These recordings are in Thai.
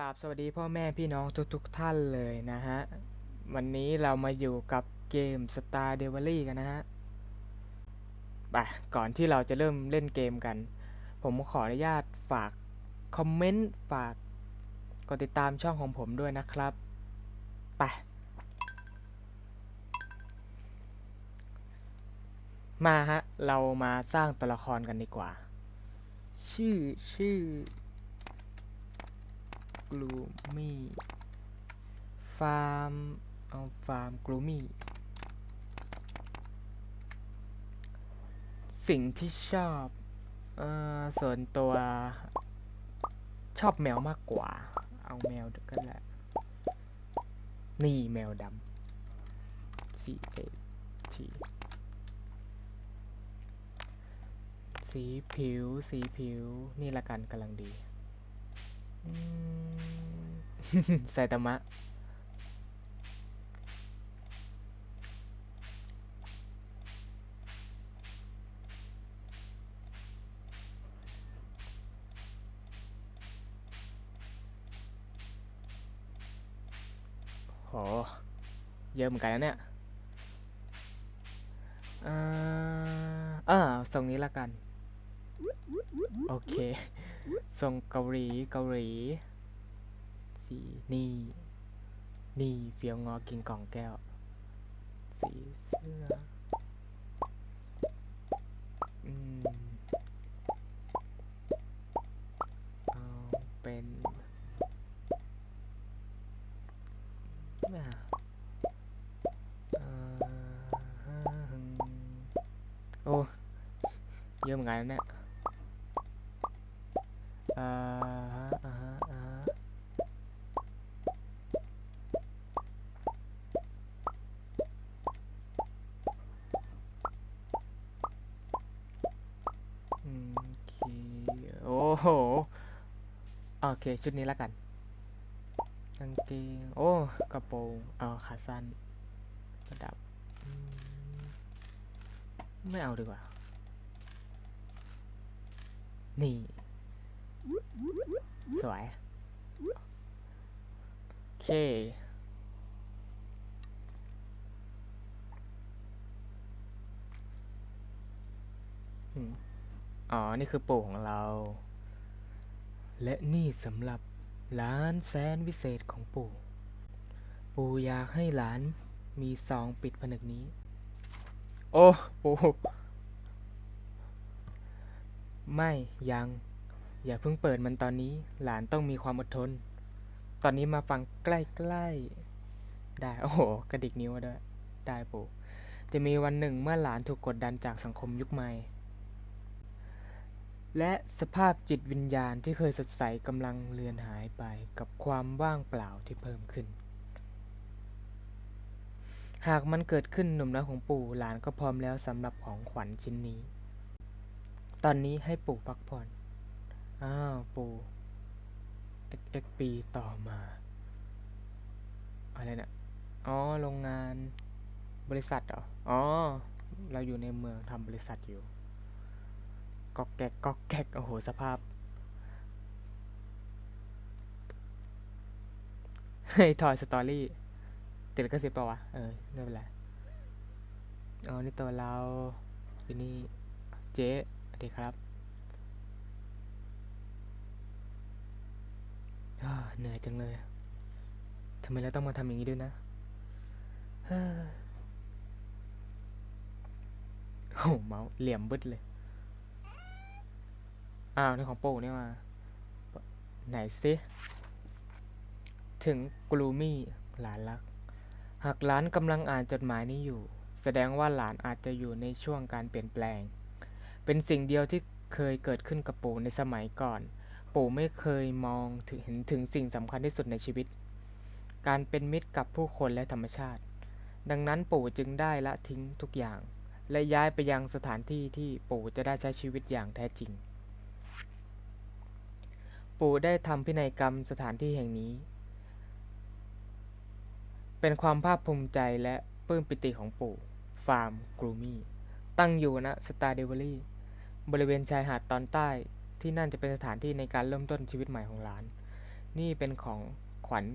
ราบสวัสดีพ่อแม่พี่น้องทุกๆทท่านเลยนะฮะ วันนี้เรามาอยู่กับเกม Star d e v a l y กันนะฮะไปก่อนที่เราจะเริ่มเล่นเกมกัน ผมขออนุญาตฝาก คอมเมนต์ ฝากกดติดตามช่องของผมด้วยนะครับไปมาฮะ เรามาสร้างตัวละครกันดีกว่า ชื่อชื่อ กลูมี่ฟาร์มเอาฟาร์มกลูมี่สิ่งที่ชอบเอ่อส่วนตัวชอบแมวมากกว่า เอาแมวกันแหละ นี่แมวดำ C A T สีผิว สีผิว นี่ละกันกำลังดี ไซตามะ โห เยอะเหมือนกันนะเนี่ยอ่าอ่าทรงนี้ละกัน โอเค ทรงเกาหลีเกาหลีสีนี่นี่เฟียวงอกินกล่องแก้ว สีเสื้ออืมเอาเป็นอ่าเอ่อโอ้เยอะเหมือนกันนะเนี่ย อ่าฮะอ่าฮะอ่าฮะอืมโอเคโอ้โหโอเค ชุดนี้แล้วกันกางเกงโอ้กระโปรงเออขาสั้นระดับ ไม่เอาดีกว่า นี่ เค อ๋อ นี่คือปู่ของเรา และนี่สำหรับหลานแสนวิเศษของปู่ ปู่อยากให้หลานมีซองปิดผนึกนี้ โอ้ ปู่ ไม่ ยัง อย่าเพิ่งเปิดมันตอนนี้ หลานต้องมีความอดทน ตอนนี้มาฟังใกล้ๆ ได้ โอ้โห กระดิกนิ้วมาด้วย ได้ปู่ จะมีวันหนึ่งเมื่อหลานถูกกดดันจากสังคมยุคใหม่ และสภาพจิตวิญญาณที่เคยสดใสกำลังเลือนหายไปกับความว่างเปล่าที่เพิ่มขึ้น หากมันเกิดขึ้นหนุ่มน้อยของปู่หลานก็พร้อมแล้วสำหรับของขวัญชิ้นนี้ ตอนนี้ให้ปู่พักผ่อน อ้าว ปู่ xx ปีต่อมา อะไรเนี่ยอ๋อ โรงงานบริษัทเหรอ อ๋อ เราอยู่ในเมืองทำบริษัทอยู่กอกแกกกอกแกกโอ้โห สภาพเฮ้ยทอยสตอรี่ติดลิขสิทธิ์เปล่าวะ เออไม่เป็นไรอ๋อ นี่ตัวเราอยู่นี่ เจ๊สวัสดีครับ อ่า เหนื่อยจังเลยทำไมเราต้องมาทำอย่างนี้ด้วยนะโอ้โหเมาส์เหลี่ยมบึดเลย อ้าวนี่ของโป้นี่มาไหนซิถึงกลูมี่หลานรัก หากหลานกำลังอ่านจดหมายนี้อยู่ แสดงว่าหลานอาจจะอยู่ในช่วงการเปลี่ยนแปลง เป็นสิ่งเดียวที่เคยเกิดขึ้นกับปู่ในสมัยก่อน ปู่ไม่เคยมองถึงเห็นถึงสิ่งสำคัญที่สุดในชีวิต การเป็นมิตรกับผู้คนและธรรมชาติ ดังนั้นปู่จึงได้ละทิ้งทุกอย่าง และย้ายไปยังสถานที่ที่ปู่จะได้ใช้ชีวิตอย่างแท้จริง ปู่ได้ทำพินัยกรรมสถานที่แห่งนี้ เป็นความภาคภูมิใจและปลื้มปิติของปู่ ฟาร์มกรูมี่ ตั้งอยู่ณสตาร์เดวอรี่ บริเวณชายหาดตอนใต้ ที่นั่นจะเป็นสถานที่ในการเริ่มต้นชีวิตใหม่ของหลาน นี่เป็นของขวัญ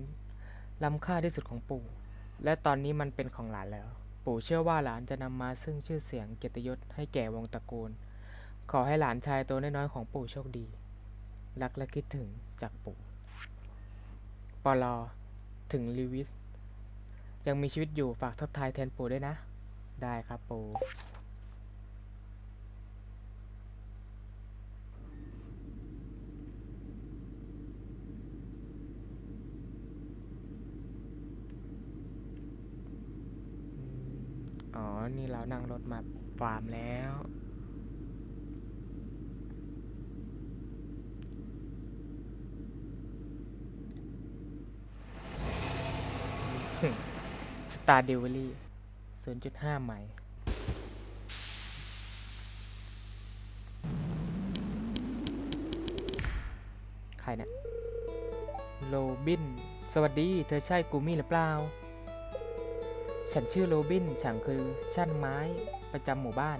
ล้ำค่าที่สุดของปู่ และตอนนี้มันเป็นของหลานแล้ว ปู่เชื่อว่าหลานจะนำมาซึ่งชื่อเสียงเกียรติยศให้แก่วงตระกูล ขอให้หลานชายตัวน้อยๆของปู่โชคดี รักและคิดถึงจากปู่ปลอถึงลิวิสยังมีชีวิตอยู่ฝากทักทายแทนปู่ด้วยนะ ได้ครับปู่ อ๋อ นี่เรานั่งรถมาฟาร์มแล้ว สตาร์เดลิเวอรี่0.5 ไมล์ใครเนะี่ยโรบิน สวัสดี เธอใช่กูมี่หรือเปล่า ฉันชื่อโรบิน ฉันคือช่างไม้ประจำหมู่บ้าน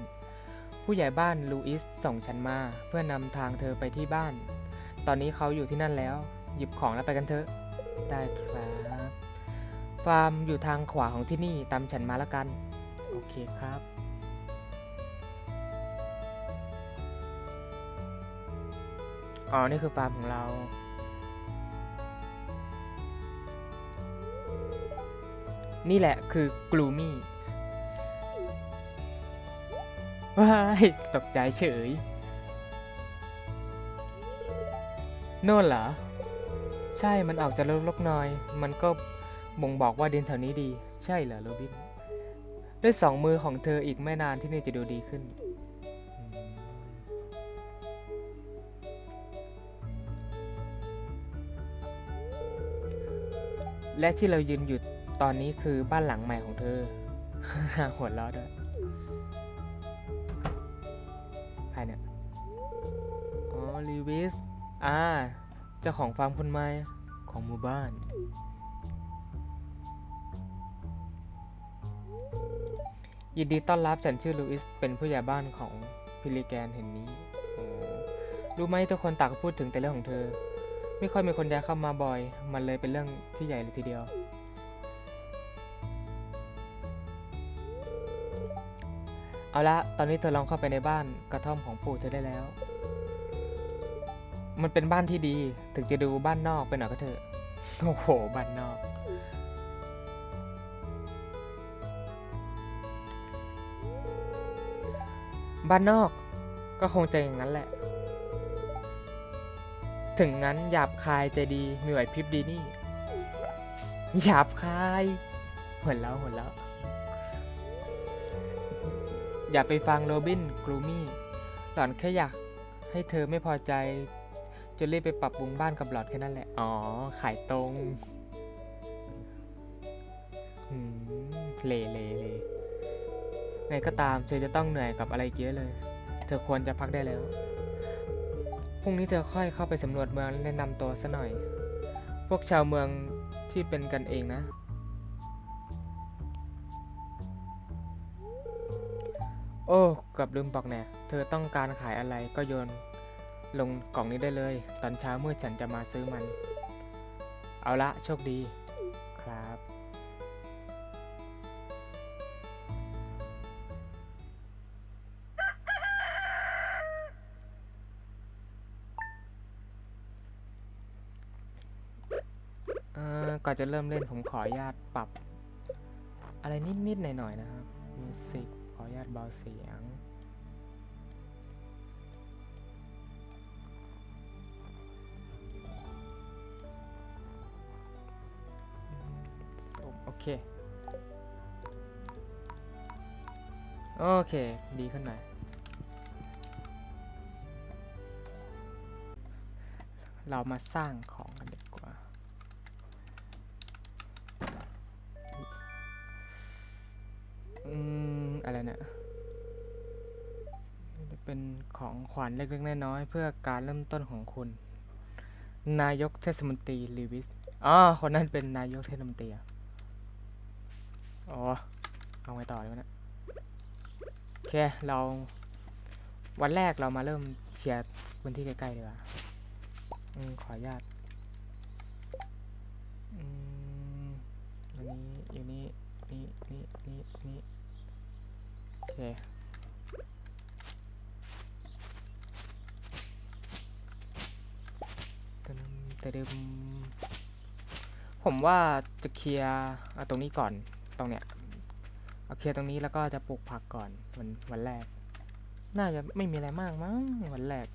ผู้ใหญ่บ้านลูอิสส่งฉันมาเพื่อนำทางเธอไปที่บ้าน ตอนนี้เขาอยู่ที่นั่นแล้ว หยิบของแล้วไปกันเถอะ ได้ครับ ฟาร์มอยู่ทางขวาของที่นี่ ตามฉันมาแล้วกัน โอเคครับอ๋อ นี่คือฟาร์มของเรา นี่แหละคือกลูมี่ว้ายตกใจเฉย โน่นเหรอ ใช่มันออกจะลกๆหน่อย มันก็บ่งบอกว่าดินแถวนี้ดี ใช่เหรอโรบิน ด้วยสองมือของเธออีกไม่นานที่นี่จะดูดีขึ้น และที่เรายืนอยู่ ตอนนี้คือบ้านหลังใหม่ของเธอ หัวเราะด้วยใครเนี่ย อ๋อลีวิส อ่า เจ้าของฟาร์มคนใหม่ของหมู่บ้าน ยินดีต้อนรับฉันชื่อลูอิส เป็นผู้ใหญ่บ้านของพิลิแกนเห็นนี้ รู้ไหมทุกคนต่างก็พูดถึงแต่เรื่องของเธอ ไม่ค่อยมีคนย้ายเข้ามาบ่อย มันเลยเป็นเรื่องที่ใหญ่เลยทีเดียว เอาละ ตอนนี้เธอลองเข้าไปในบ้านกระท่อมของปู่เธอได้แล้ว มันเป็นบ้านที่ดี ถึงจะดูบ้านนอกไปหน่อยก็เถอะ โอ้โห บ้านนอก บ้านนอก ก็คงจะอย่างนั้นแหละ ถึงงั้นหยาบคายใจดีมีไหวพริบดีนี่ หยาบคายหัวแล้วหัวแล้ว อย่าไปฟังโรบินกรูมี่หล่อนแค่อยากให้เธอไม่พอใจจะรีบไปปรับปรุงบ้านกับหลอดแค่นั้นแหละ อ๋อ ขายตรงเละเละเลไงก็ตามเธอจะต้องเหนื่อยกับอะไรเยอะเลย เธอควรจะพักได้แล้ว พรุ่งนี้เธอค่อยเข้าไปสำรวจเมืองและแนะนำตัวซะหน่อย พวกชาวเมืองที่เป็นกันเองนะ โอ้เกับลืมบอกแน่เธอต้องการขายอะไรก็โยน ลงกล่องนี้ได้เลย ตอนเช้าเมื่อฉันจะมาซื้อมัน เอาละโชคดีครับก่อนจะเริ่มเล่นผมขออนุญาตปรับ อะไรนิด ๆ หน่อย ๆ นะครับมิวสิก ญาตเบาเสียง โอเค โอเค ดีขึ้นหน่อย เรามาสร้างของกัน ขวัญเล็กๆน้อยๆเพื่อการเริ่มต้นของคุณ นายกเทศมนตรีลีวิสอ๋อคนนั้นเป็นนายกเทศมนตรีอ๋อเอาไงต่อเลยวะเนี่โอเคเรา วันแรกเรามาเริ่มเขียร์พื้นที่ใกล้ๆดีกว่าขออนุญาตอืมอันนี้อยู่นี้นี่นี่นี่นี่โอเค ตดึมผมว่าจะเคลียร์ตรงนี้ก่อนตรงเนี้ยเอาเคลียร์ตรงนี้แล้วก็จะปลูกผักก่อนวันวันแรก น่าจะไม่มีอะไรมากมั้งวันแรก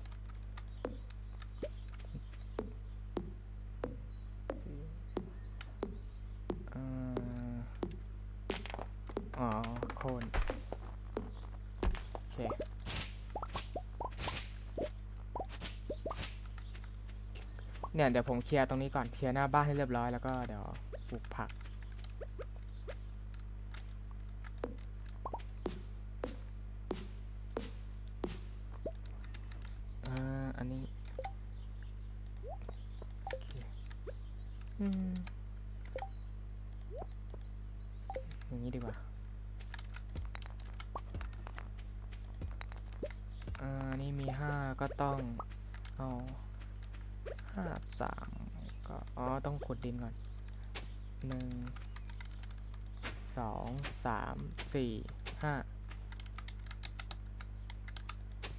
อ๋อโคนโอเค เนี่ยเดี๋ยวผมเคลียร์ตรงนี้ก่อนเคลียร์หน้าบ้านให้เรียบร้อยแล้วก็เดี๋ยวปลูกผัก ดดินก่อนหนึ่งสองสามสี่ห้า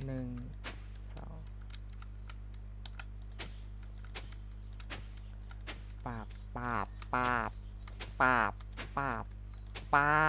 หนึ่งสองปาบปาบปาบปาบปาบปาบ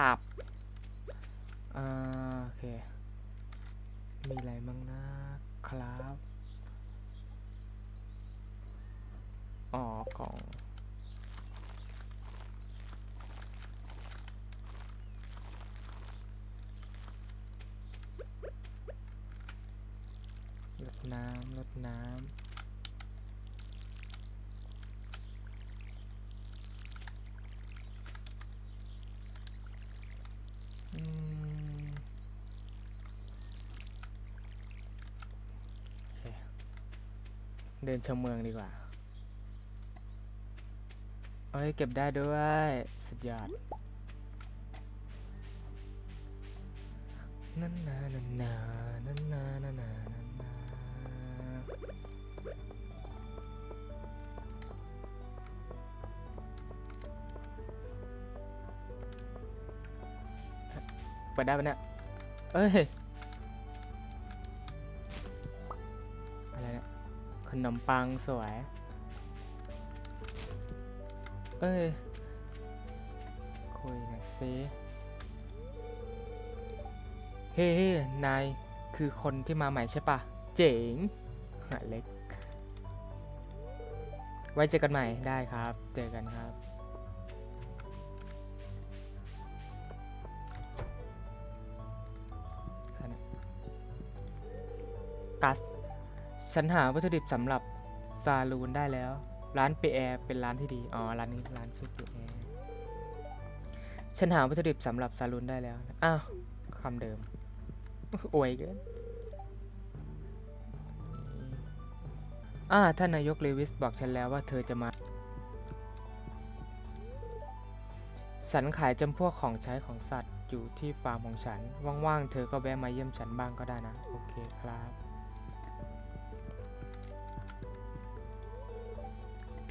เดินชมเมืองดีกว่า เอ้ย เก็บได้ด้วย สุดยอดนั่นนานั่นนานั่นนานั่นนานั่นนาเปิดได้ปะเนี่ยเอ้ย นมปังสวย เอ้ย คุยหน่อยสิเฮ้ยนาย คือคนที่มาใหม่ใช่ปะ เจ๋งหาเล็ก ไว้เจอกันใหม่ได้ครับ เจอกันครับ กัส ฉันหาวัตถุดิบสำหรับซาลูนได้แล้ว ร้านเปแอร์เป็นร้านที่ดี อ๋อ ร้านนี้ร้านชื่อเปแอร์ฉันหาวัตถุดิบสำหรับซาลูนได้แล้ว อ้าวคำเดิม อวยเกินอ่าท่านนายกเลวิสบอกฉันแล้วว่าเธอจะมา ฉันขายจำพวกของใช้ของสัตว์อยู่ที่ฟาร์มของฉัน ว่างๆ เธอก็แวะมาเยี่ยมฉันบ้างก็ได้นะ โอเคครับ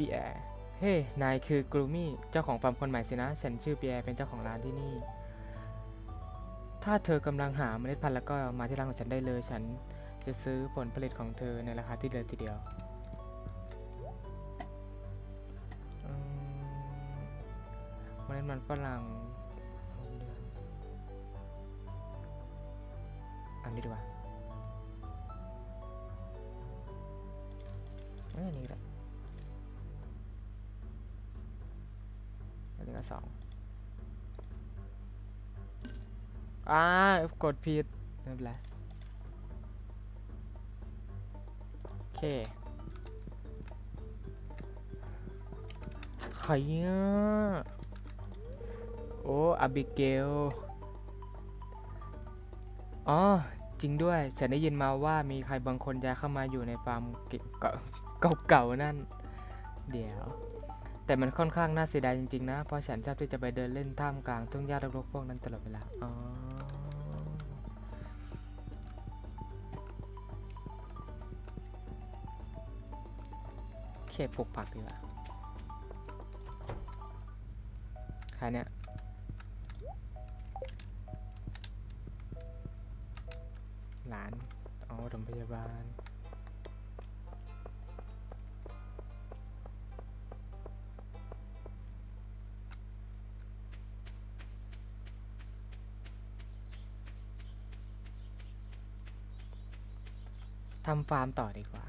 ปีแอร์ เฮ้ นายคือกรูมี่ เจ้าของฟาร์มคนใหม่สินะ ฉันชื่อปีแอร์ เป็นเจ้าของร้านที่นี่ ถ้าเธอกำลังหาเมล็ดพันธุ์แล้วก็มาที่ร้านของฉันได้เลย ฉันจะซื้อผลผลิตของเธอในราคาที่เดียทีเดียวอืมเมล็ดมันฝรั่งอันนี้ดีกว่าเอ้ยอันนี้ก็ได้ อันนี้ก็สองอ่ากดผิดไม่เป็นไรโอเคใครอะโอ้อาบิเกล อ๋อ จริงด้วย ฉันได้ยินมาว่ามีใครบางคนย้ายเข้ามาอยู่ในฟาร์มเก่าๆนั่น เดี๋ยว แต่มันค่อนข้างน่าเสียดายจริงๆนะ เพราะฉันชอบที่จะไปเดินเล่นท่ามกลางทุ่งหญ้ารกๆพวกนั้นตลอดเวลา อ๋เขตปลูกผักดีกว่าใครเนี่ยหลาน อ๋อโรงพยาบาลำฟาร์มต่อดีกว่า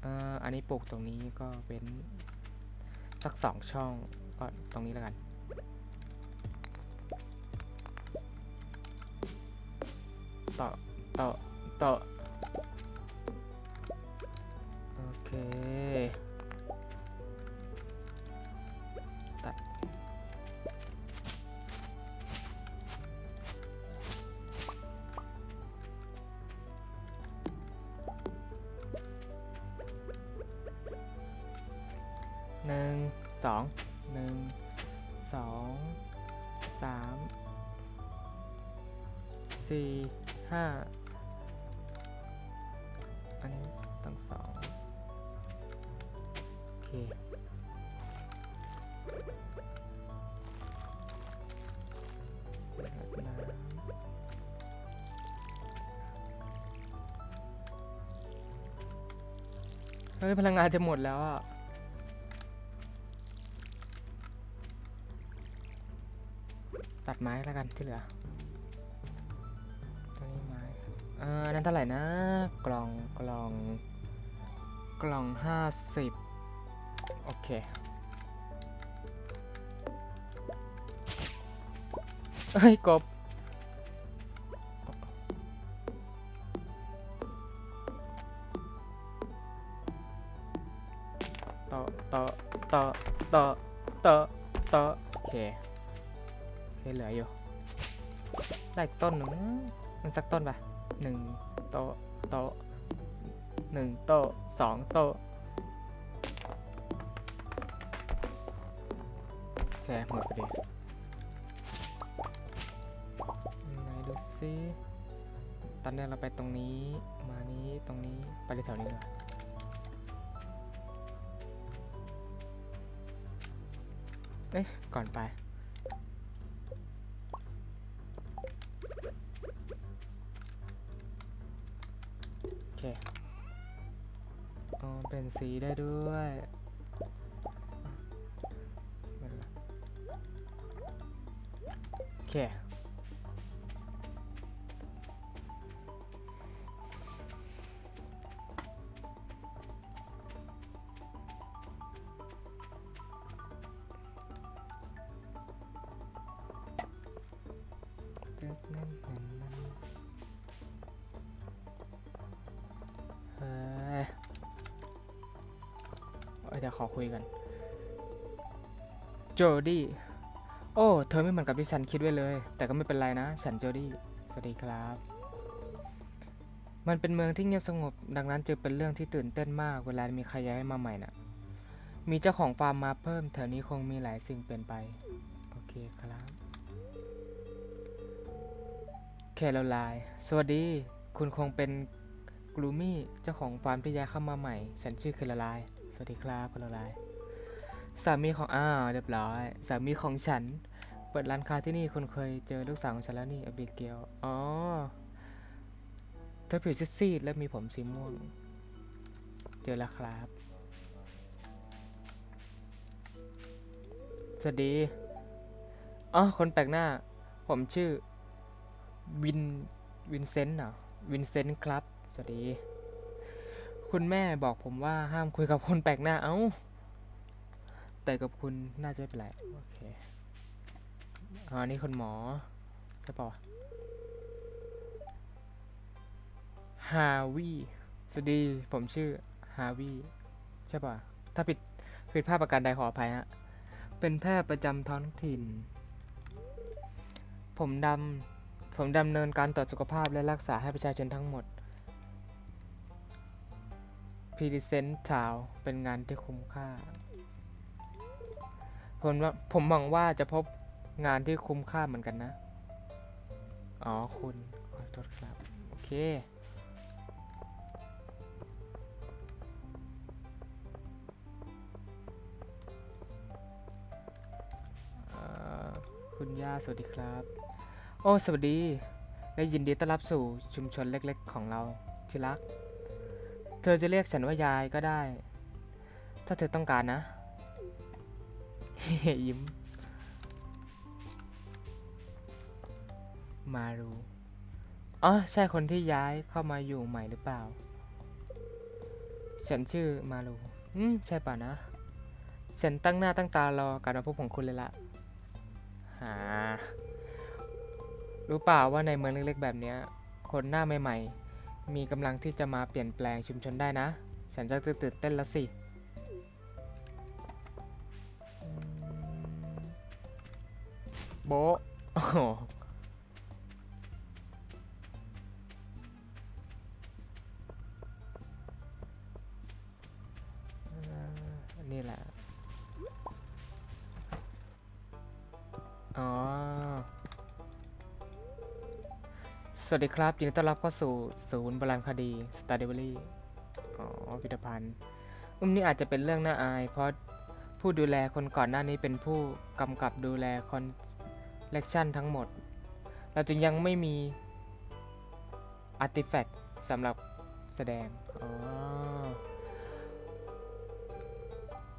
เอ่ออันนี้ปลูกตรงนี้ก็เป็นสักสองช่องก็ตรงนี้แล้วกัน ต่อ ต่อ ต่อ นึ่งสองหนึ่งสองสามสี่ห้าอันนี้ต้องสองโอเคเปิดน้ำเฮ้ยพลังงานจะหมดแล้วอะ ไม้แล้วกันที่เหลือตัวนี้ไม้อ่าอันนั้นเท่าไหร่นะ กล่องกล่อง กล่องห้าสิบโอเคเฮ้ยกบ ได้อีกต้นหนึ่งมันสักต้นปะหนึ่งโตโตหนึ่งโตสองโตะโอเคหมดพอดีไหนดูซิตอนแรกเราไปตรงนี้มานี้ตรงนี้ไปแถวนี้เลยเอ๊ะก่อนไป เคอ๋อเป็นสีได้ด้วยโอเค ยกันโจดี้โอ้ เธอไม่เหมือนกับที่ฉันคิดไว้เลย แต่ก็ไม่เป็นไรนะ ฉันโจดี้สวัสดีครับ มันเป็นเมืองที่เงียบสงบ ดังนั้นจึงเป็นเรื่องที่ตื่นเต้นมาก เวลามีใครย้ายมาใหม่น่ะ มีเจ้าของฟาร์มมาเพิ่ม แถวนี้คงมีหลายสิ่งเปลี่ยนไป โอเคครับแคโรไลน์สวัสดี คุณคงเป็นกลูมี่ เจ้าของฟาร์มที่ย้ายเข้ามาใหม่ ฉันชื่อแคโรไลน์ วัสดีครับแคโรไลน์สามีของอ้าวเรียบร้อยสามีของฉัน เปิดร้านค้าที่นี่คุณเคยเจอลูกสาวของฉันแล้วนี่อเบเกลอ๋อเธอผิวซีดๆและมีผมสีม่วง เจอแล้วครับ สวัสดีอ๋อคนแปลกหน้า ผมชื่อวินวินเซนต์เหรอวินเซนต์ครับ สวัสดี คุณแม่บอกผมว่าห้ามคุยกับคนแปลกหน้า เอ้า แต่กับคุณน่าจะไม่เป็นไร โอเคอ๋อนี่คุณหมอใช่ปะวะฮาวีสวัสดี ผมชื่อฮาวีใช่ปะถ้าผิดผิดพลาดประการใดขออภัยฮะ เป็นแพทย์ประจำท้องถิ่น ผมดำผมดำเนินการตรวจสุขภาพและรักษาให้ประชาชนทั้งหมด พรีเซนต์ทาวเป็นงานที่คุ้มค่า ผมว่าผมหวังว่าจะพบงานที่คุ้มค่าเหมือนกันนะ อ๋อ คุณ ขอโทษครับ โอเค คุณย่า สวัสดีครับ โอ้ สวัสดี และยินดีต้อนรับสู่ชุมชนเล็กๆของเราที่รัก เธอจะเรียกฉันว่ายายก็ได้ ถ้าเธอต้องการนะ ยิ้ม มารูอ๋อใช่คนที่ย้ายเข้ามาอยู่ใหม่หรือเปล่า ฉันชื่อมารูอืมใช่ป่ะนะ ฉันตั้งหน้าตั้งตารอการมาพบของคุณเลยละหา รู้เปล่าว่าในเมืองเล็กๆแบบเนี้ย คนหน้าใหม่ๆ มีกำลังที่จะมาเปลี่ยนแปลงชุมชนได้นะ ฉันจะตื่นเต้นแล้วสิ โบโอ้นี่แหละ อ๋อ วัสดีครับยินดีต้อนรับเข้าสู่ศูนย์บรรณคดี s t a d i v a l y อ๋อพิพิธภัณฑ์อุ้มนี่อาจจะเป็นเรื่องน่าอาย เพราะผู้ดูแลคนก่อนหน้านี้เป็นผู้กำกับดูแลคอนเลกชันทั้งหมด เราจึงยังไม่มีอาร์ติแฟกต์สำหรับแสดง อ๋อ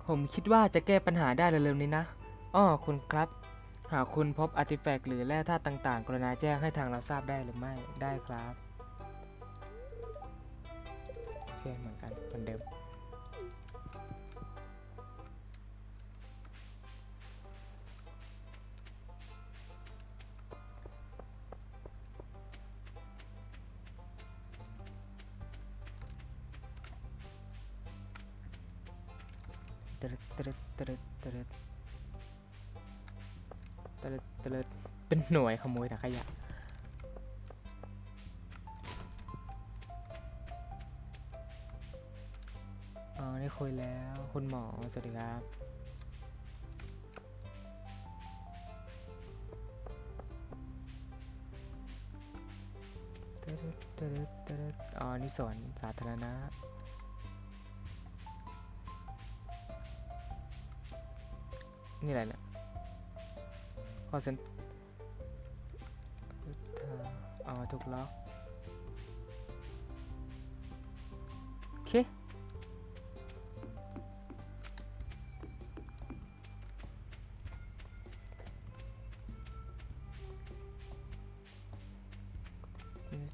ผมคิดว่าจะแก้ปัญหาได้เร็วๆนี้นะ อ้อ คุณครับ หากคุณพบอาร์ติแฟกต์หรือแร่ธาตุต่าง ๆ กรุณาแจ้งให้ทางเราทราบได้หรือไม่ได้ครับโอเคเหมือนกันเหมือนเดิมตรึดตรึดตรึดตรึด ตรึดตรึดเป็นหน่วยขโมยถังขยะอ๋อได้คุยแล้วคุณหมอสวัสดีครับตรึดตรึดตรึดอ๋อนี่สวนสาธารณะนี่อะไรเนี่ย คอนเซนเอ๋อถูกล็อกโอเค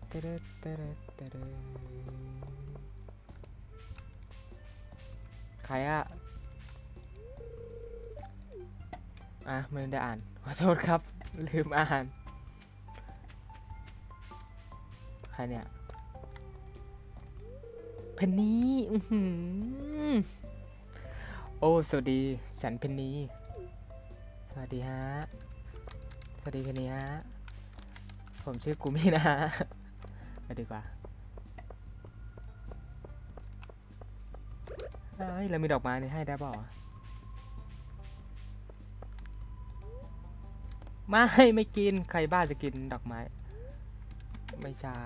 เตะเตะเตเตะใครอะอะไม่ได้อ่าน อโทษครับ ลืมอ่าน ใครเนี่ย เพนนีโอ้ สวัสดี ฉันเพนนีสวัสดีฮะ สวัสดีเพนนีฮะ ผมชื่อกูมี่นะฮะไปดีกว่าเฮ้ย เรามีดอกไม้นี่ให้ได้ป่าว ไม่ไม่กินใครบ้าจะกินดอกไม้ ไม่ใช่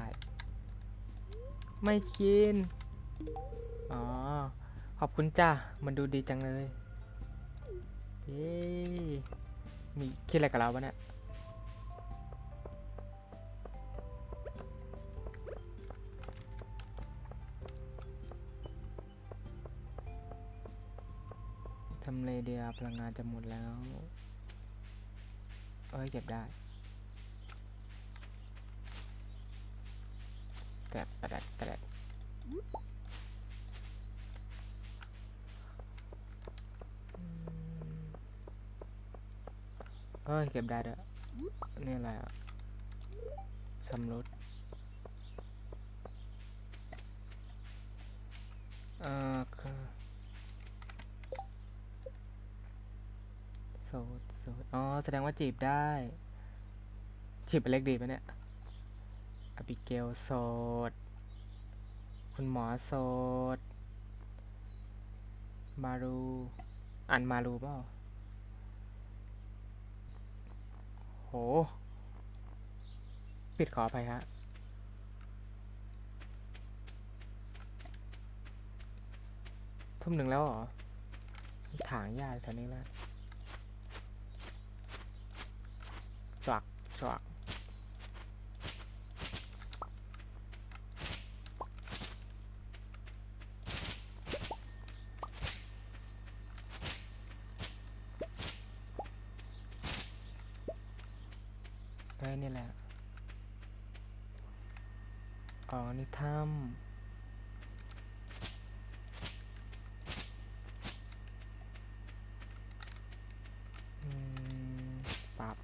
ไม่กิน อ๋อ ขอบคุณจ้ามันดูดีจังเลยเย้มีคิดอะไรกับเราปะเนี่ยทำเลเดียพลังงานจะหมดแล้ว เอ้ยเก็บได้กระแตะแตะดเอ้ยเก็บได้ด้วยนี่อะไรอะชำรุดเอ่อคือโสดโส ดอ๋อแสดงว่าจีบได้จีบเป็นเล็กดีไหมเนี่ยอบิเกลโสด คุณหมอโสด มารู อ่านมารูเปล่า โห ปิดขออภัยฮะทุ่มหนึ่งแล้วเหรอ ถางหญ้าแถวนี้แล้ว จวักจวัก ฮ้ยนี่แหละ อ๋อ นี่ถ้ำอืมปรับ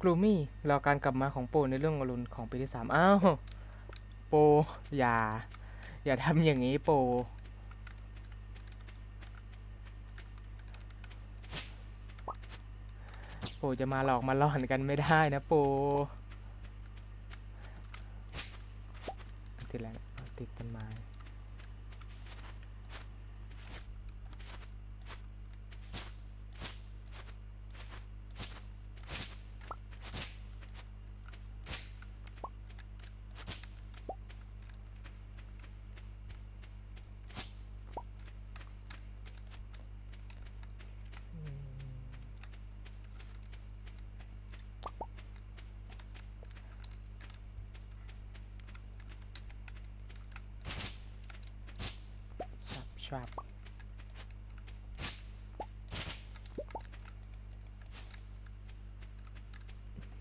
กลูมี่รอการกลับมาของโปในเรื่องอรุณของปีที่สามอ้าวโปอย่า อย่าทำอย่างนี้โป โปจะมาหลอกมาหลอนกันไม่ได้นะโป ติดอะไรนะติดต้นไม้ ชับชับ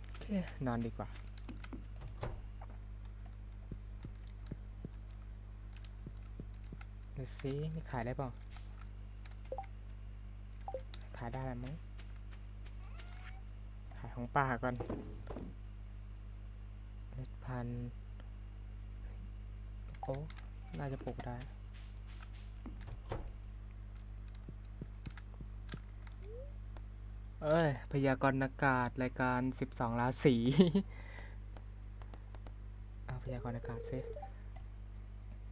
โอเค นอนดีกว่าดูสินี่ขายได้ป่าขายได้แล้วมั้งขายของป่าก่อนเม็ดพันโอ้น่าจะปลูกได้ เอ้ย พยากรณ์อากาศรายการ 12 ราศีเอาพยากรณ์อากาศซิ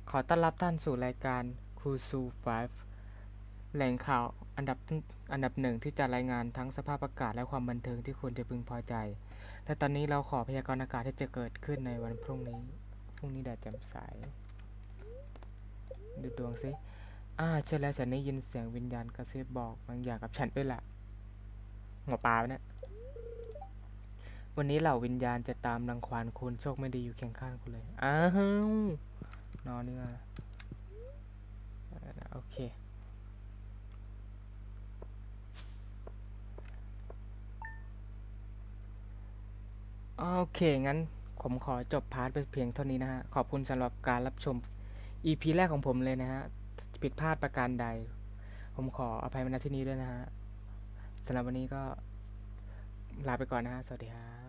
ขอต้อนรับท่านสู่รายการคูซู5แหล่งข่าวอันดับอันดับหนึ่งที่จะรายงานทั้งสภาพอากาศและความบันเทิงที่ควรจะพึงพอใจ และตอนนี้เราขอพยากรณ์อากาศที่จะเกิดขึ้นในวันพรุ่งนี้ พรุ่งนี้แดดแจ่มใส ดูดวงซิอ่าใช่แล้วฉันได้ยินเสียงวิญญาณกระซิบบอกบางอย่างกับฉันด้วยละ หัวปลาเนี่ยวันนี้เหล่าวิญญาณจะตามรังควานคุณโชคไม่ดีอยู่เคียงข้างคุณเลย อ้าวนอนนี่ว่าโอเค โอเค งั้นผมขอจบพาร์ทไปเพียงเท่านี้นะฮะ ขอบคุณสำหรับการรับชม EP แรกของผมเลยนะฮะ ผิดพลาดประการใด ผมขออภัยมาณที่นี้ด้วยนะฮะ สำหรับวันนี้ก็ลาไปก่อนนะฮะ สวัสดีครับ